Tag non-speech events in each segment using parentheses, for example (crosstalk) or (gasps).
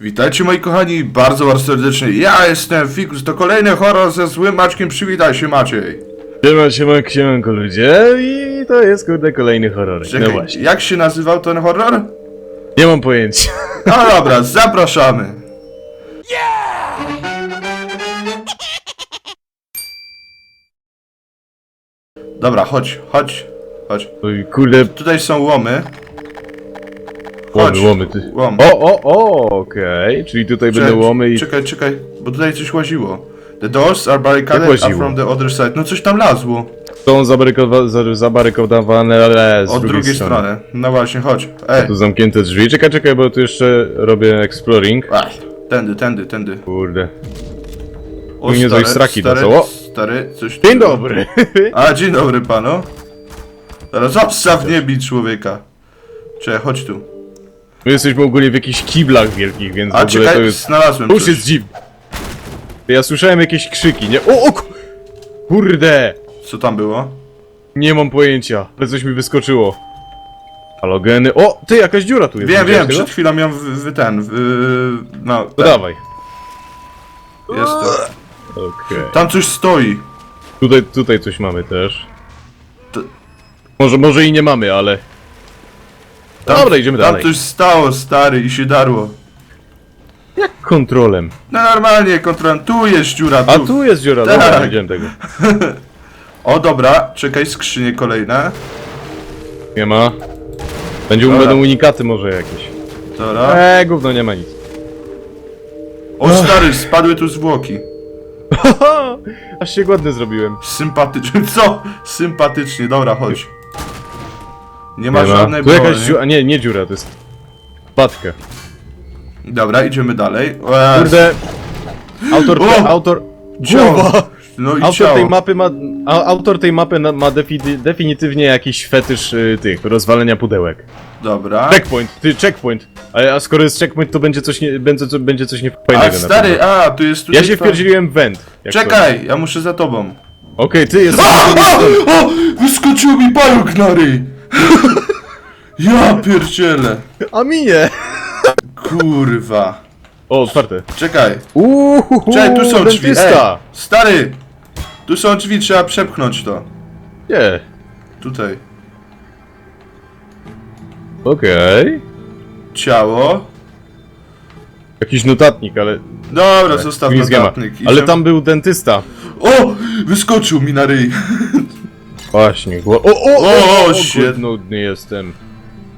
Witajcie moi kochani, bardzo bardzo serdecznie. Ja jestem Fikus, to kolejny horror ze złym Maćkiem, przywitaj się Maciej. Siema, siema, siemanko ludzie i to jest kurde kolejny horror. Czekaj, No właśnie. jak się nazywał ten horror? Nie mam pojęcia. No dobra, zapraszamy. Dobra, chodź, chodź, chodź. Oj, kurde, Tutaj są łomy. Łomy, Chodź. łomy. Ty. Łom. O, o, o, okej. Czyli tutaj będą łomy i... Czekaj, czekaj, bo tutaj coś łaziło. The doors are Jak barricaded are łaziło? from the other side. No coś tam lazło. Są zabarykowa- za- zabarykodowane, ale z Od drugiej strony. No właśnie, chodź. Ej. Tu zamknięte drzwi. Czekaj, czekaj, bo tu jeszcze robię exploring. Ach, tędy, tędy, tędy. Kurde. O, Nie coś sraki stary. O! stary, coś Dzień tu- dobry. A, dzień dobry panu. Teraz obstaw nie człowieka. Czekaj, chodź tu. My jesteśmy ogólnie w jakichś kiblach wielkich, więc w A, ogóle to czekaj, jest... znalazłem To już coś. jest dziwne. Ja słyszałem jakieś krzyki, nie? O, o! ku- Kurde! Co tam było? Nie mam pojęcia, ale coś mi wyskoczyło. Halogeny. O, ty, jakaś dziura tu jest. Wiem, widziałeś wiem, tego? przed chwilą ją w, w ten, w, no, To dawaj. jest to. Okej. Tam coś stoi. Tutaj, tutaj coś mamy też. To- Może, może i nie mamy, ale... Tam, Dobra, idziemy Tam dalej. coś stało, stary, i się darło. Jak kontrolem? No normalnie, kontrolem, tu jest dziura, tu. A tu jest dziura, Tak. dobra, nie widziałem tego. (laughs) O, dobra, czekaj, skrzynie kolejne. Nie ma. Będzie Dobra. będą unikaty może jakieś. Dobra. Eee, gówno, nie ma nic. O, stary, spadły tu zwłoki. (laughs) Aż się głodny zrobiłem. Sympatycznie, (laughs) co? Sympatycznie, dobra, chodź. Nie ma żadnej Tu jakaś broni. dziura, nie, nie dziura, to jest... Patka. Dobra, idziemy dalej. Jezu. Kurde. Autor, O! autor... Ciało. Głowa! No i Autor ciało. tej mapy ma, a, autor tej mapy na, ma defi, definitywnie jakiś fetysz y, tych, rozwalenia pudełek. Dobra. Checkpoint, ty, checkpoint. A, a skoro jest checkpoint, to będzie coś nie, będzie, co- będzie coś A niefajnego na stary, pewno. a, tu jest tutaj... Ja się to- wpierdzieliłem w węd. jak coś. Czekaj, ja muszę za tobą. Okej, ty jesteś... O, wyskoczył mi pająk na ryj. (laughs) Ja pierdzielę. A minie! Kurwa. O, otwarte. Czekaj. Uuuu, Czekaj, tu są drzwi. Ej, dentysta. stary. Tu są drzwi, trzeba przepchnąć to. Nie. Tutaj. Okej. Ciało. Jakiś notatnik, ale... Dobra, zostaw nic nie ma. notatnik. Ale Idziemy- tam był dentysta. O! Wyskoczył mi na ryj. Właśnie, gło... O, o, O, o, shit. głodny jestem.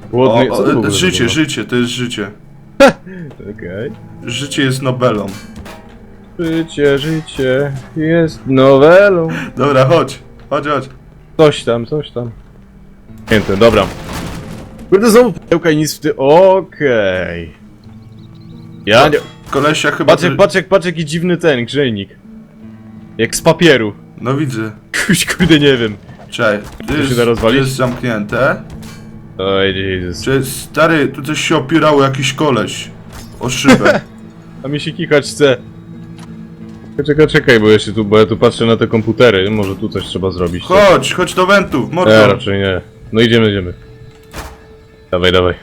O, Głodny... Co to w o, ogóle życie, było? życie, to jest życie. (laughs) Okej. Życie jest Nobelą. Życie, życie jest nowelą. Dobra, chodź. Chodź, chodź. Coś tam, coś tam. Piękne, dobra. Kurde, znowu pełka i nic w ty... Okej. Ja nie... Kolesia chyba... Patrz, jak- patrz, jak, patrz jaki dziwny ten grzejnik. Jak z papieru. No widzę. Kuś, kurde, nie wiem. Czekaj, tu się jest, da rozwalić? tu jest zamknięte. Oj, Jezus. Czy stary, tu coś się opierało jakiś koleś. O szybę. (laughs) A mi się kikać chce. Czekaj, Czekaj, czekaj, bo jeszcze tu, bo ja tu patrzę na te komputery. Może tu coś trzeba zrobić. Chodź, chodź do wentów, Nie, mordo. raczej nie. No idziemy, idziemy. Dawaj, dawaj.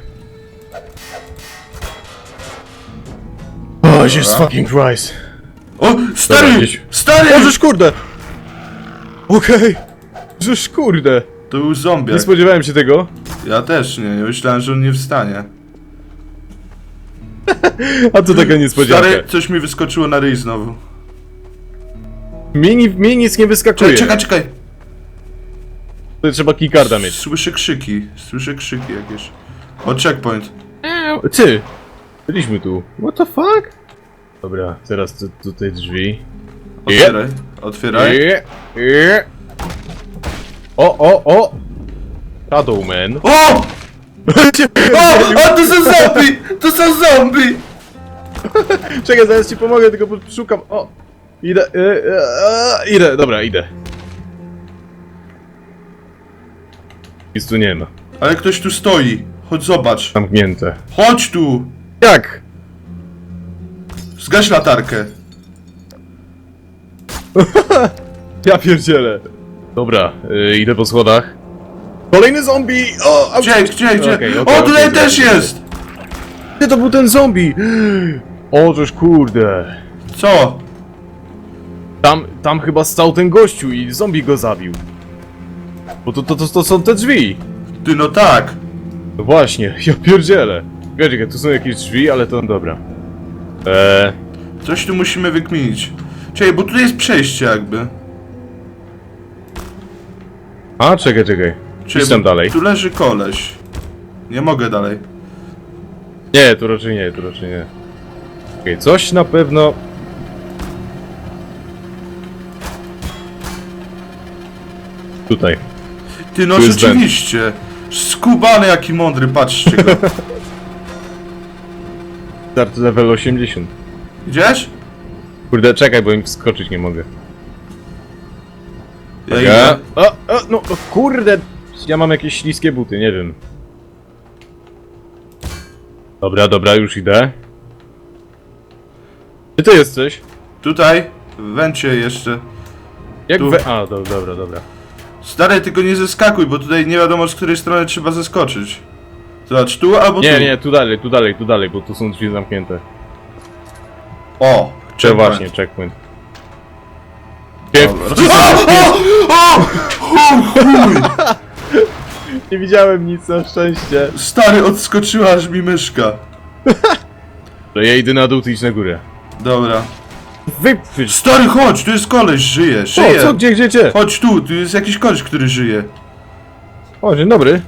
O, Jesus fucking Christ. O, stary! Gdzieś- Stary! O, żeż kurde! Okej. Żeż kurde. To był zombie. Nie spodziewałem się tego. Ja też nie, myślałem, że on nie wstanie. (laughs) A to taka niespodzianka. Stary, coś mi wyskoczyło na ryj znowu. Mi, ni- mi nic nie wyskakuje. Czekaj, czekaj, czekaj! To trzeba keycarda mieć. Słyszę krzyki, słyszę krzyki jakieś. O, checkpoint. Ty! Byliśmy tu. What the fuck? Dobra, teraz tu, tutaj drzwi. Otwieraj, otwieraj. Je, je. O, o, o! Shadowman. O! O! O, to są zombie! To są zombie! (laughs) Czekaj, zaraz ci pomogę, tylko szukam. O! Idę, e, e, e, idę, dobra, idę. Nic tu nie ma. Ale ktoś tu stoi. Chodź zobacz. Zamknięte. Chodź tu! Jak? Zgaś latarkę. (laughs) Ja pierdzielę. Dobra, y, idę po schodach. Kolejny zombie! O! au- Gdzie, gdzie, gdzie? Okej, okej, o, okej, tutaj dobra. też jest! Ty, to był ten zombie! O, żeż kurde. Co? Tam, tam chyba stał ten gościu i zombie go zabił. Bo to, to, to, to są te drzwi. Ty, no tak. No właśnie, (laughs) ja pierdzielę. Czekaj, tu są jakieś drzwi, ale to dobra. Eee, Coś tu musimy wykminić. Czekaj, bo tutaj jest przejście jakby. A czekaj, czekaj. Tam bo dalej. Tu leży koleś. Nie mogę dalej. Nie, tu raczej nie, tu raczej nie. Okej, coś na pewno... Tutaj. Ty, no Tu jest rzeczywiście. Skubany jaki mądry, patrzcie go. Start level 80. Idziesz? Kurde, czekaj, bo im wskoczyć nie mogę. Ja Ja... idę. O, o, no, o, kurde! Ja mam jakieś śliskie buty, nie wiem. Dobra, dobra, już idę. Gdzie ty jesteś? Tutaj, w wencie jeszcze. Jak Tu. we... A, do, dobra, dobra. Stary, tylko nie zeskakuj, bo tutaj nie wiadomo z której strony trzeba zeskoczyć. Zobacz, tu albo Nie, tu. nie, tu dalej, tu dalej, tu dalej, bo tu są drzwi zamknięte. O! Czy checkpoint. właśnie, checkpoint. Chuj! (laughs) (laughs) Nie widziałem nic na szczęście. Stary, odskoczyła aż mi myszka. (laughs) To ja idę na dół, ty idź na górę. Dobra. Wyprzeć! Stary, chodź, tu jest koleś, żyje, Co, żyje. co, gdzie, gdzie, gdzie? Chodź tu, tu jest jakiś koleś, który żyje. O, dzień dobry.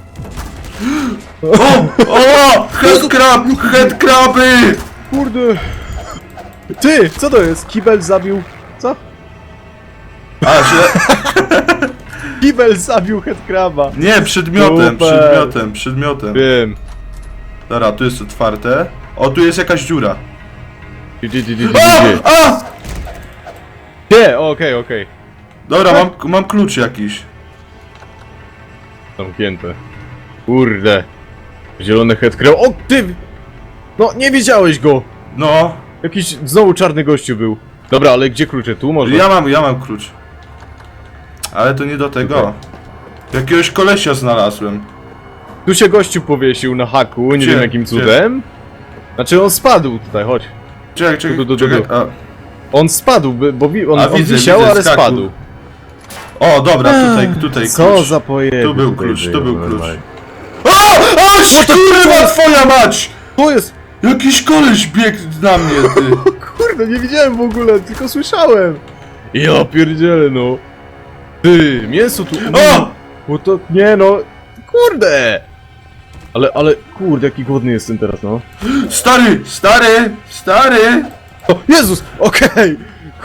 (gasps) O! O! Head crab! Head kraby! Kurde. Ty, co to jest? Kibel zabił... A, źle. Kibel zabił headcraba. Nie, przedmiotem, Super. przedmiotem, przedmiotem. Wiem. Dobra, tu jest otwarte. O, tu jest jakaś dziura. Gdzie, gdzie, gdzie, gdzie, A! A! Gdzie? O, Okej, okej. Dobra, mam, mam klucz jakiś. Zamknięte. Kurde. Zielony headcrab. O, ty! No, nie widziałeś go! No, Jakiś znowu czarny gościu był. Dobra, ale gdzie klucze? Tu może? ja mam, ja mam klucz. Ale to nie do tego. Jakiegoś kolesia znalazłem. Tu się gościu powiesił na haku, nie Gdzie? wiem jakim Gdzie? cudem. Znaczy on spadł tutaj, chodź. Czekaj, czekaj, Tu, tu, tu, czekaj. tu. A. On spadł, by- bo wi- on, A, on widzę, wisiał, widzę, ale skakał. spadł. O, dobra, tutaj, tutaj Co klucz. za pojeby Tu był tutaj klucz, tu był klucz. normalnie. O! O, kurwa, twoja mać! To jest... Jakiś koleś biegł na mnie, ty. (laughs) Kurde, nie widziałem w ogóle, tylko słyszałem. Ja pierdzielę, no. Ty, mięso tu... O! Bo to... Nie no... Kurde! Ale, ale... Kurde, jaki głodny jestem teraz, no. Stary, stary, stary! O, Jezus! Okej!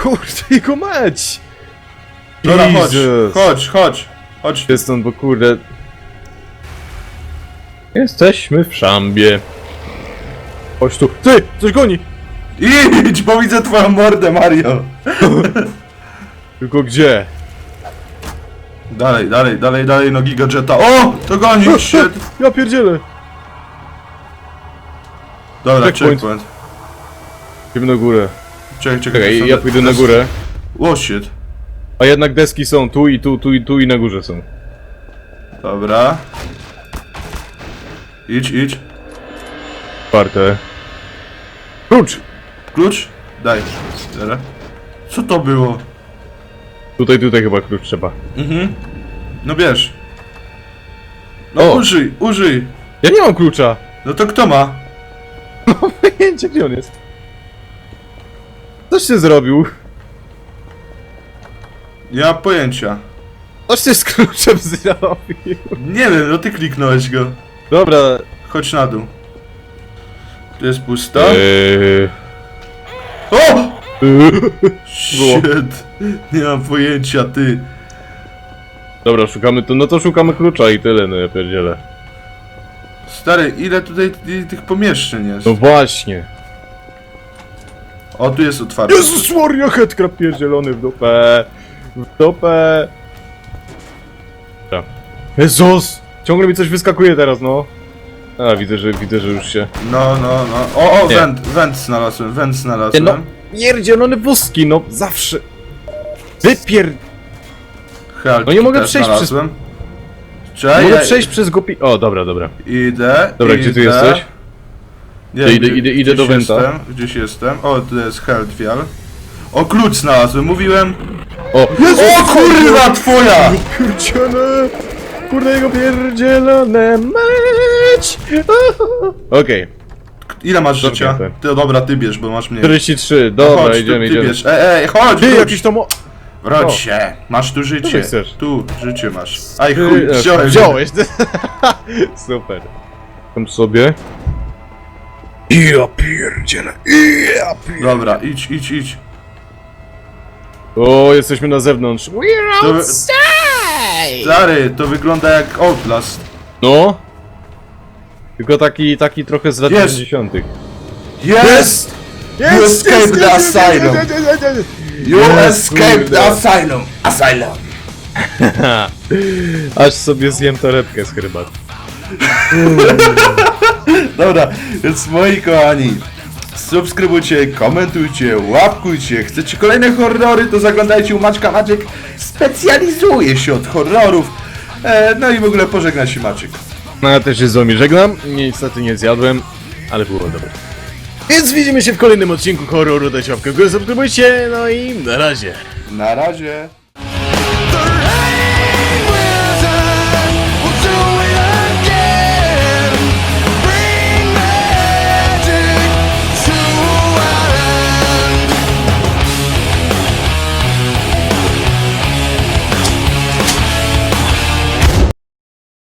Kurde, jego mać! Dobra, chodź, Jesus. chodź, chodź. Chodź. Jest on, bo kurde... Jesteśmy w szambie. Chodź tu. Ty! Coś goni! Idź, bo widzę twoją mordę, Mario. (laughs) Tylko gdzie? Dalej, dalej, dalej, dalej, nogi gadżeta. O! To goni, (laughs) shit. Ja pierdzielę! Dobra, Checkpoint. checkpoint. Idziemy na górę. Czekaj, czekaj. Czekaj, to ja pójdę na górę. O, shit. A jednak deski są tu i tu, tu i tu i na górze są. Dobra. Idź, idź. Czwarte. Klucz! Klucz? Daj. Dobra. Co to było? Tutaj, tutaj chyba klucz trzeba. Mhm. No bierz. No O. użyj, użyj. Ja nie mam klucza! No to kto ma? (laughs) Pojęcie, gdzie on jest? Coś się zrobił. Nie mam pojęcia. Coś się z kluczem zrobił. Nie wiem, no ty kliknąłeś go. Dobra. Chodź na dół. Tu jest pusto. Eee... O! (laughs) Shit. Nie mam pojęcia, ty. Dobra, szukamy to, no to szukamy klucza i tyle, no ja pierdzielę. Stary, ile tutaj ty- tych pomieszczeń jest? No właśnie. O, tu jest otwarte. Jezus Maria, headcrab pierdzielony w dupę. W dupę. Dobra. Jezus! Ciągle mi coś wyskakuje teraz, no. A, widzę, że widzę, że już się... No, no, no. O, o, Nie. węd, węd znalazłem, węd znalazłem. no, pierdzielone wózki, no zawsze... Wypier... Helki No nie mogę też przejść przez- znalazłem. Czekaj, Mogę ja przejść przez głupi... O, dobra, dobra. Idę, Dobra, idę. gdzie ty jesteś? Nie To idę- gdzie- idę- idę gdzieś do Wenta. Jestem, gdzieś jestem. O, tu jest Healthvial. O, klucz znalazłem, mówiłem. O! O kurwa twoja! Pierdzielone! Kurde jego pierdzielone mać! (laughs) Okej, Ile masz życia? Ty, dobra, ty bierz, bo masz mniej. 43, No dobra, chodź, idziemy, ty, ty idziemy. bierz. Ej, ej, chodź, Ty, wróć. jakiś to mo... Wróć O. się, masz tu życie. chcesz? Tu, życie masz. Aj chuj, e, wziąłem. Wziąłeś! (laughs) Super. Tam sobie. Ja pierdzielę, ja pierdzielę. Dobra, idź, idź, idź. O, jesteśmy na zewnątrz. We're To, stary, to wygląda jak Outlast. No. Tylko taki, taki trochę z lat Jest. 90. Jest! You escaped the asylum. You Yes, escaped kurde. the asylum. Asylum. (laughs) Aż sobie zjem torebkę z herbaty. (laughs) Dobra, więc moi kochani, subskrybujcie, komentujcie, łapkujcie. Chcecie kolejne horrory, to zaglądajcie u Maćka. Maciek specjalizuje się od horrorów. E, no i w ogóle pożegna się Maciek. No ja też się z wami żegnam. Niestety nie zjadłem, ale było dobre. Więc widzimy się w kolejnym odcinku horroru. Dajcie łapkę w górę, subskrybujcie, no i na razie. Na razie.